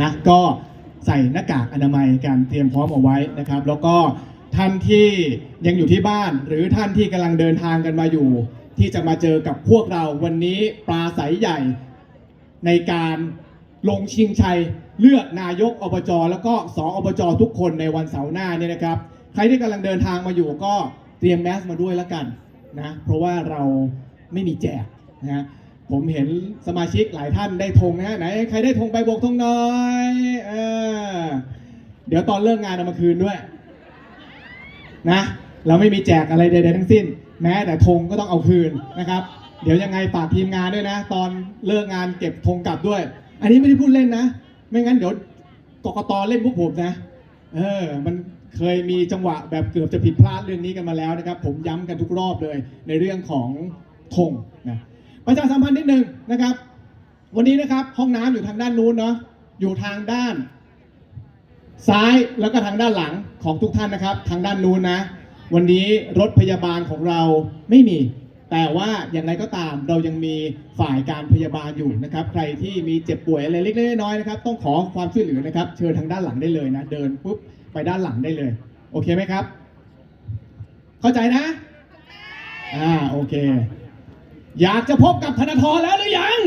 นะก็ใส่หน้ากากอนามัยกันเตรียมพร้อมเอาไว้นะครับ แล้วก็ท่านที่ยังอยู่ที่บ้าน หรือท่านที่กำลังเดินทางกันมาอยู่ ที่จะมาเจอกับพวกเราวันนี้ปลาใสใหญ่ในการลงชิงชัยเลือกนายกอบจแล้วก็สออบจทุกคนในวันเสาร์หน้าเนี่ยนะครับ ใครที่กำลังเดินทางมาอยู่ก็เตรียมแมสมาด้วยแล้วกันนะเพราะว่าเราไม่มีแจกนะ ผมเห็นสมาชิกหลายท่านได้ธงนะฮะไหนใครได้ธงไปโบกธงหน่อยเออเดี๋ยวตอนเลิกงานเอามาคืนด้วย นะ เราไม่มีแจกอะไรใดๆทั้งสิ้น แม้แต่ธงก็ต้องเอาคืนนะครับ เดี๋ยวยังไงฝากทีมงานด้วยนะ ตอนเลิกงานเก็บธงกลับด้วย อันนี้ไม่ได้พูดเล่นนะ ไม่งั้นเดี๋ยวกกตเล่นพวกผมนะ เออ มันเคยมีจังหวะแบบเกือบจะผิดพลาดเรื่องนี้กันมาแล้วนะครับ ผมย้ำกันทุกรอบเลย ในเรื่องของธงนะ ประชาสัมพันธ์นิดนึงนะครับ วันนี้นะครับห้องน้ำอยู่ทางด้านนู้นเนาะอยู่ทางด้าน ซ้ายแล้วก็ทางด้านหลังของทุกท่านนะครับ ทางด้านนู้นนะ วันนี้รถพยาบาลของเราไม่มี แต่ว่าอย่างไรก็ตามเรายังมีฝ่ายการพยาบาลอยู่นะครับ ใครที่มีเจ็บป่วยอะไรเล็กๆน้อยๆนะครับ ต้องขอความช่วยเหลือนะครับ เชิญทางด้านหลังได้เลยนะ เดินปุ๊บไปด้านหลังได้เลย โอเคไหมครับ เข้าใจนะ อ่าโอเค อยากจะพบกับธนาธรแล้วหรือยัง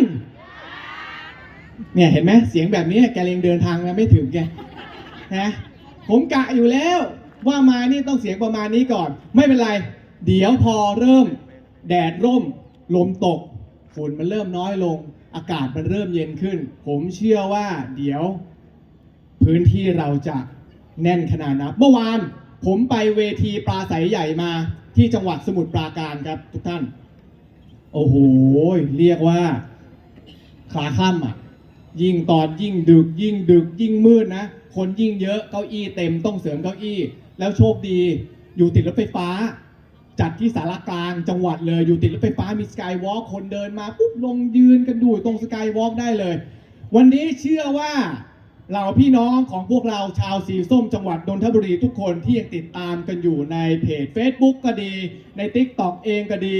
เนี่ยเห็นไหมเสียงแบบนี้แกเรงเดินทางมาไม่ถึงแกนะผมกะอยู่แล้วว่ามานี่ต้องเสียงประมาณนี้ก่อน ไม่เป็นไร เดี๋ยวพอเริ่ม แดดร่ม ลมตกฝุ่นมันเริ่มน้อยลง อากาศมันเริ่มเย็นขึ้น ผมเชื่อว่าเดี๋ยว พื้นที่เราจะแน่นขนาดนับเมื่อวาน ผมไปเวทีปลาใสใหญ่มาที่จังหวัดสมุทรปราการครับทุกท่าน โอ้โห เรียกว่าขาข้ามอะ ยิ่งตอนยิ่งดึก ยิ่งดึกยิ่งมืดนะ คนยิ่งเยอะเก้าอี้เต็มต้องเสริมเก้าอี้ แล้วโชคดีอยู่ติดรถไฟฟ้า จัดที่สารกลางจังหวัดเลยอยู่ติดรถไฟฟ้ามีสกายวอล์กคนเดินมาปุ๊บลงยืนกันดูตรงสกายวอล์กได้เลย วันนี้เชื่อว่าเราพี่น้องของพวกเราชาวสีส้มจังหวัดนนทบุรีทุกคนที่ยังติดตามกันอยู่ในเพจ Facebook ก็ดี ใน TikTok เองก็ดี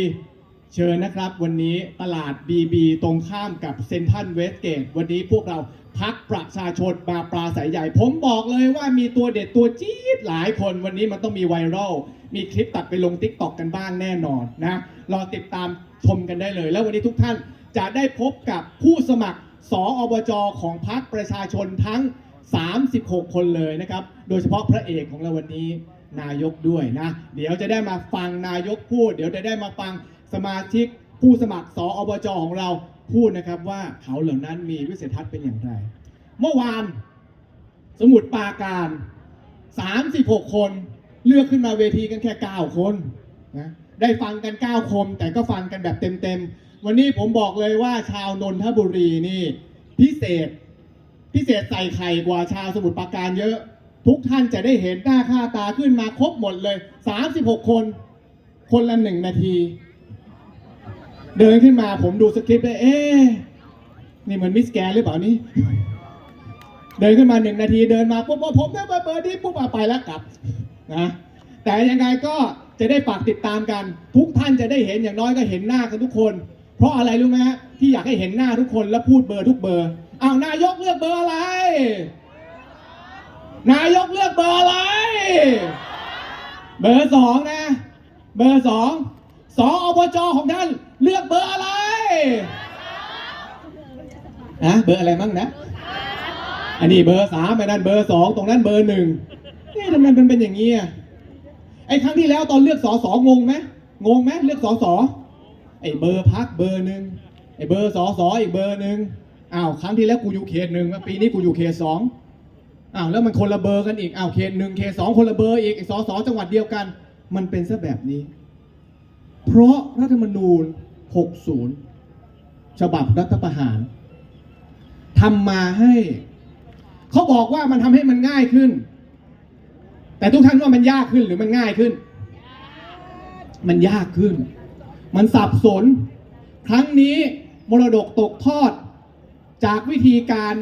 เชิญนะครับ วันนี้ตลาด BB ตรงข้ามกับเซนทันเวสเกตวันนี้พวกเราพักประชาชนมาปลาสายใหญ่ ผมบอกเลยว่ามีตัวเด็ดตัวจี๊ดหลายคนวันนี้มันต้องมีไวรัลมีคลิปตัดไปลง t ิ k t o k กันบ้างแน่นอนนะรอติดตามชมกันได้เลย แล้ววันนี้ทุกท่านจะได้พบกับผู้สมัครสออบจของพักประชาชนทั้ง 36 คนเลยนะครับ โดยเฉพาะพระเอกของเราวันนี้นายกด้วยนะ เดี๋ยวจะได้มาฟังนายกพูด เดี๋ยวจะได้มาฟัง สมาชิกผู้สมัครสออบจของเราพูดนะครับว่าเขาเหล่านั้นมีวิสัยทัศน์เป็นอย่างไร เมื่อวานสมุดปราการ 36 คนเลือกขึ้นมาเวทีกันแค่ 9 คนนะได้ฟังกัน 9คนแต่ก็ฟังกันแบบเต็มๆ วันนี้ผมบอกเลยว่าชาวนนทบุรีนี่ พิเศษ พิเศษใส่ไข่กว่าชาวสมุทรปราการเยอะ ทุกท่านจะได้เห็นหน้าค่าตาขึ้นมาครบหมดเลย 36 คน คนละหนึ่งนาที เดินขึ้นมาผมดูสคริปต์ได้เอ๊ะนี่เหมือนมิสแกนหรือเปล่านี่ เดินขึ้นมาหนึ่งนาทีเดินมาปุ๊บว่าผมได้เบอร์เบอร์นี้ปุ๊บเอาไปแล้วกลับนะแต่ยังไงก็จะได้ฝากติดตามกัน ทุกท่านจะได้เห็นอย่างน้อยก็เห็นหน้ากันทุกคน เพราะอะไรรู้ไหมฮะที่อยากให้เห็นหน้าทุกคนแล้วพูดเบอร์ทุกเบอร์อ้าวนายกเลือกเบอร์อะไร นายกเลือกเบอร์อะไร เบอร์สองนะ เบอร์สองสองอบจของท่าน เลือกเบอร์อะไรนะเบอร์อะไรมั่งนะ อันนี้เบอร์สามไอ้นั่นเบอร์สองตรงนั้นเบอร์หนึ่งนี่ทำไมมันเป็นอย่างนี้อะไอ้ครั้งที่แล้วตอนเลือกสอสองงไหมงงไหมเลือกสอสอไอ้เบอร์พักเบอร์หนึ่งไอ้เบอร์สอสออีกเบอร์หนึ่งอ้าวครั้งที่แล้วกูอยู่เขตหนึ่งปีนี้กูอยู่เขตสองอ้าวแล้วมันคนละเบอร์กันอีกอ้าวเขตหนึ่งเขตสองคนละเบอร์อีกไอ้สอสอจังหวัดเดียวกัน มันเป็นซะแบบนี้ เพราะรัฐธรรมนูญ 60 ฉบับรัฐประหารทำมาให้ เขาบอกว่ามันทำให้มันง่ายขึ้น แต่ทุกท่านว่ามันยากขึ้นหรือมันง่ายขึ้น มันยากขึ้น มันสับสน ครั้งนี้มรดกตกทอดจากวิธีการ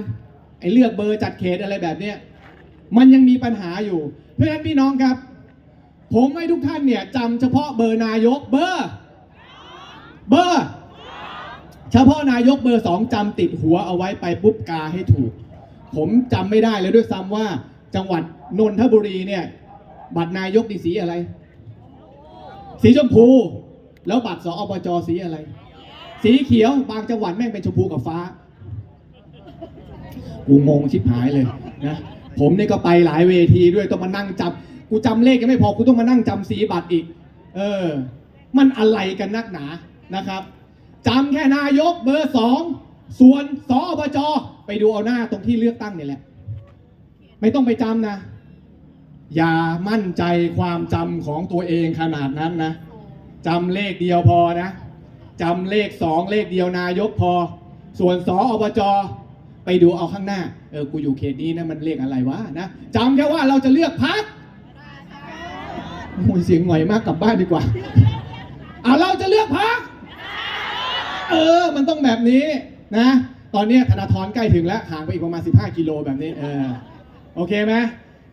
ไอ้เลือกเบอร์จัดเขตอะไรแบบเนี้ยมันยังมีปัญหาอยู่ เพราะฉะนั้นพี่น้องครับ ผมให้ทุกท่านเนี่ยจำเฉพาะเบอร์นายกเบอร์ เบอร์เฉพาะนายกเบอร์สองจำติดหัวเอาไว้ไปปุ๊บกาให้ถูก ผมจำไม่ได้เลยด้วยซ้ำว่า จังหวัดนนทบุรีเนี่ย บัตรนายกดีสีอะไร สีชมพู แล้วบัตรสอบจสีอะไร สีเขียวบางจังหวัดแม่งเป็นชมพูกับฟ้ากูงงชิบหายเลยนะผมนี่ก็ไปหลายเวทีด้วยต้องมานั่งจำกูจำเลขยังไม่พอกูต้องมานั่งจำสีบัตรอีก เออ มันอะไรกันนักหนา นะครับจำแค่นายกเบอร์สองส่วนสอบจไปดูเอาหน้าตรงที่เลือกตั้งนี่แหละ ไม่ต้องไปจำนะ อย่ามั่นใจความจำของตัวเองขนาดนั้นนะจำเลขเดียวพอนะจำเลขสองเลขเดียวนายกพอ ส่วนสออบจไปดูเอาข้างหน้าเออกูอยู่เขตนี้นะมันเลขอะไรวะนะจำแค่ว่าเราจะเลือกพักโอ้ยเสียงหน่อยมากกลับบ้านดีกว่าอ่าเราจะเลือกพัก เออ มันต้องแบบนี้นะ ตอนนี้ธนาธรใกล้ถึงแล้วห่างไปอีกประมาณ 15 กิโลแบบนี้ เออ โอเคไหม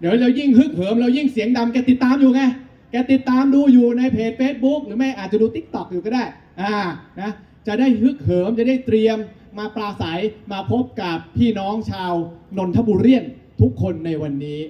เดี๋ยวเรายิ่งฮึกเหิมเรายิ่งเสียงดำแกติดตามอยู่ไง แกติดตามดูอยู่ในเพจ Facebook หรือไม่อาจจะดู Tik t o อกอยู่ก็ได้ อ่า นะ จะได้ฮึกเหิมจะได้เตรียมมาปราศัยมาพบกับพี่น้องชาวนนทบุรีทุกคนในวันนี้